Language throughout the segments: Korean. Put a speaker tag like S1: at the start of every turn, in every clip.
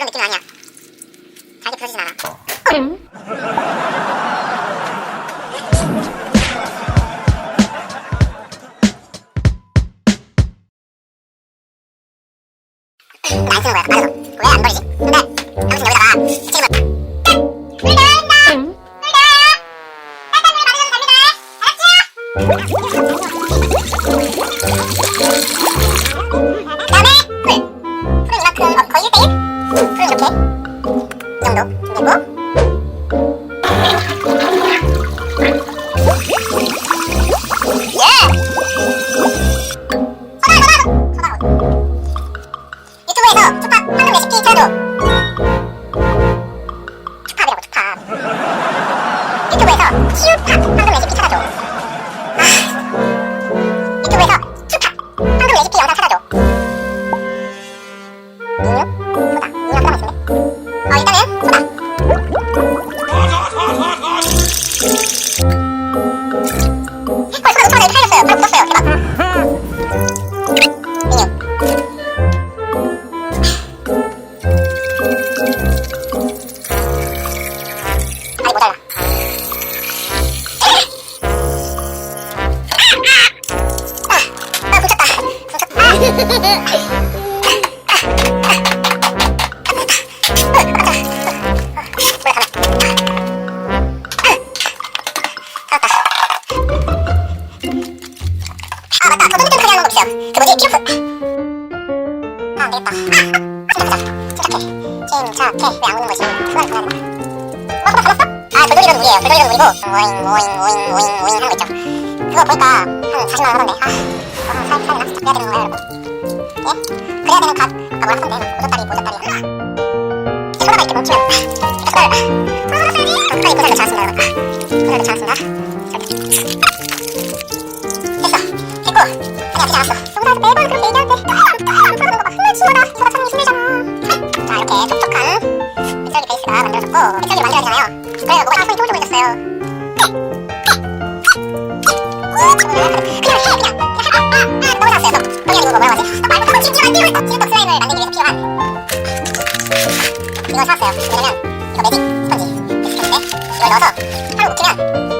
S1: 그런 느낌은 아니야. 잘게 부서지진 않아. 나안 쓰는 거야. 알아서. 왜안 버리지? 근데 당신 여기다가 책임을 물 나온다. 물 나와요. 빨간 물 받으셔도 됩니다. 알았죠? 오잉 오잉 오잉 오잉 하는 거 있죠 그거 보니까 한 40만원 하던데 아 어, 살, 살려나? 진짜 그래야 되는 건가요 여러분? 예? 그래야 되는 값 아까 뭐라 하던데 이렇게 멈추면 이렇게 소다를 아 소다 써야지 어, 끝까지 보살도 잘했습니다 여러분 아 보살도 잘했습니다 됐어 됐고 아니 아프지 않았어 소다도 매번 그렇게 얘기하는데 안 파는 거봐 정말 지워라 소다 참는 힘들잖아 자 이렇게 촉촉한 빗절기 베이스가 만들어졌고 빗절기 만들어야 되잖아요 그래서 뭐가 다 손이 쫑쫑해졌어요 왜냐면 이거 매직 스펀지 비슷한데 이걸 넣어서 하루 묵히면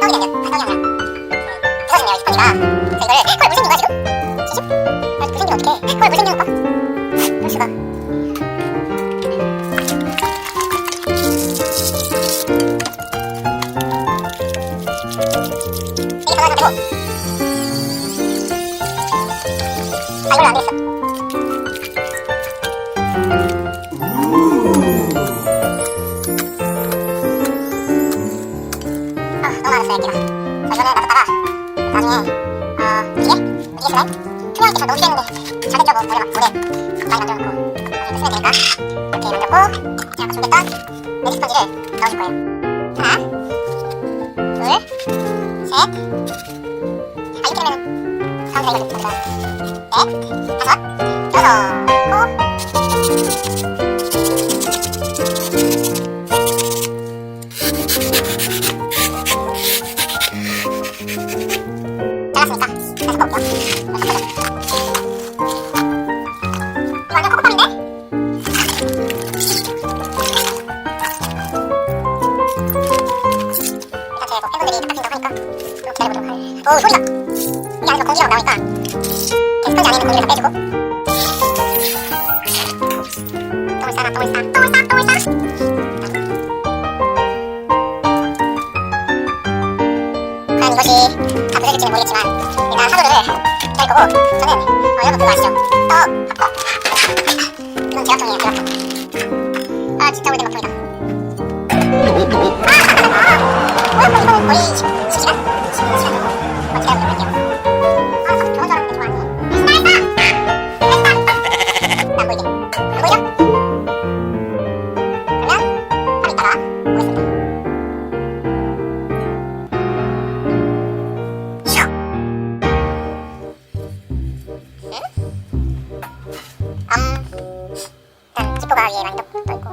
S1: 떡이 된대요 아 떡이 아니라 부서지네요 이 스펀지가 그래서 이거를 헐 무슨 거야 지금? 아 무슨 게 어떡해 헐 무슨 게 오빠 투명하게 잘 넣으려 했는데 잘 됐죠 뭐 우리가 물에 많이 만들어놓고 나중에 쓰면 되니까 이렇게 만들었고 제가 준비했던 매직 스펀지를 넣어줄 거예요. 하나 둘셋아 이렇게 되면은 사람들이 이걸 만들어요 넷 과연 이것이 다 부서질지는 모르겠지만 일단 사도를 뗄 거고 저는 어, 여러분 그거 아시죠? 떡 이건 제각종이에요 제각종 아 진짜 오래된 거품이다 아 이거는 거의 10, 10시간? 얘 랑도 또 있고.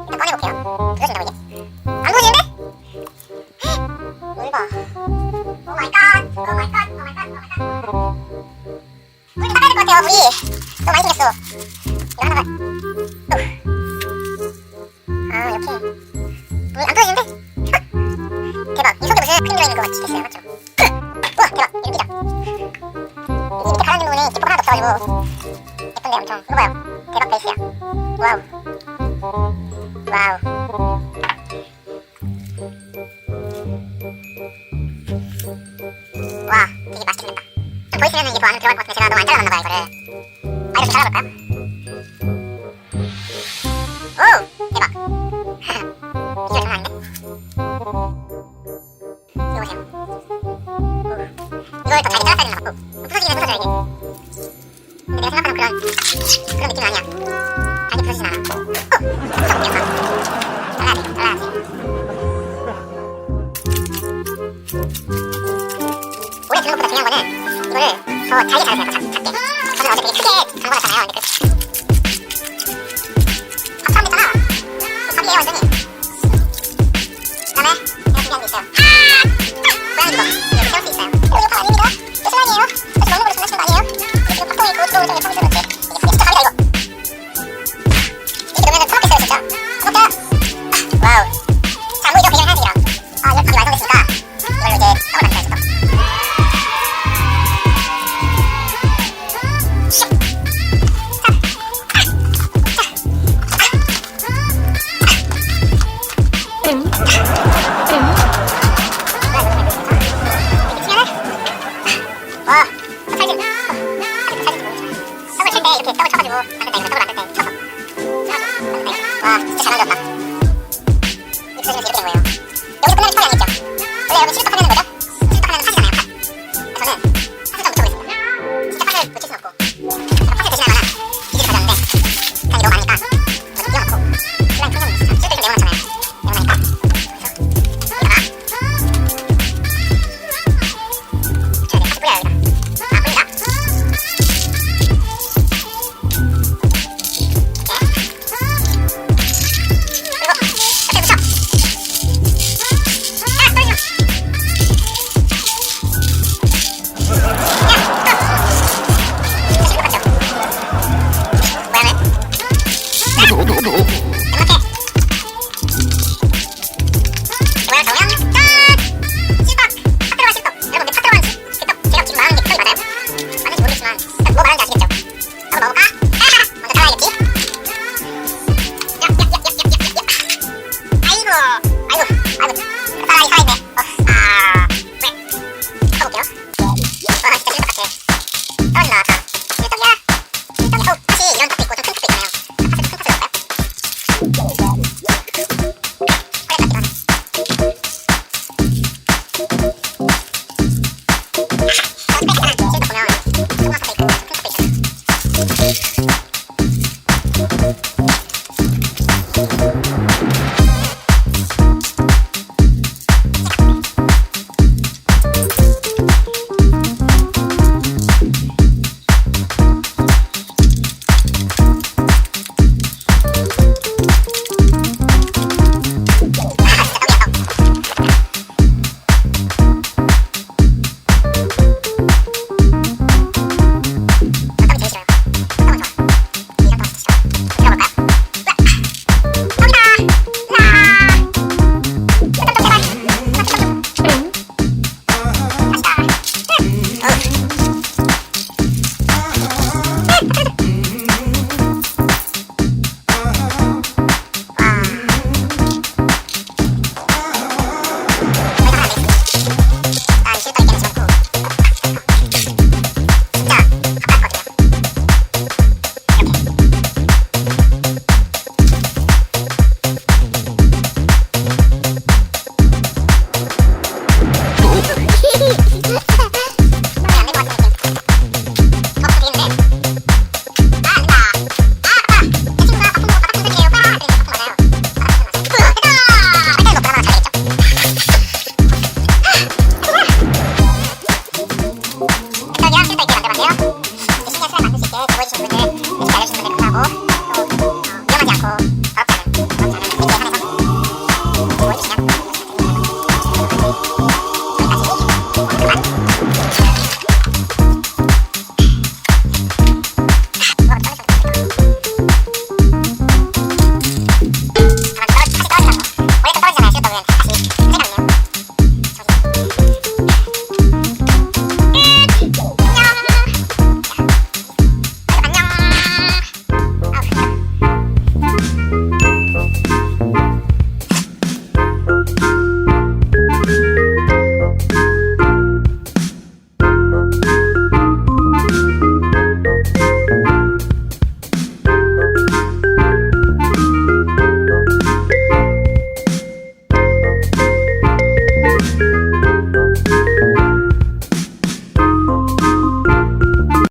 S1: 일단 꺼내볼게요. 부서진다고 이게. 안 부서지는데? 뭘 봐. 오 마이 갓. 오 마이 갓. 오 마이 갓. 오 마이 갓. 물좀 닦아야 될 것 같아요, 물이. 너무 많이 생겼어. 이거 하나가. 어. 아, 이렇게. 물안 부서지네. 보이시면은 이게 또 안으로 들어갈 것 같은데 제가 너무 안 잘라놨나 봐요 이거를. 아 이렇게 잘라볼까요? 오! 대박. 이거 장난 아닌데? 이거 보세요. 이걸 또 잘게 잘랐어야 되는 것 같고 부서지기는 부서져 이게. 내가 생각하는 그런 그런 느낌은 아니야. 잘게 부서지진 않아. 我茶叶炒很。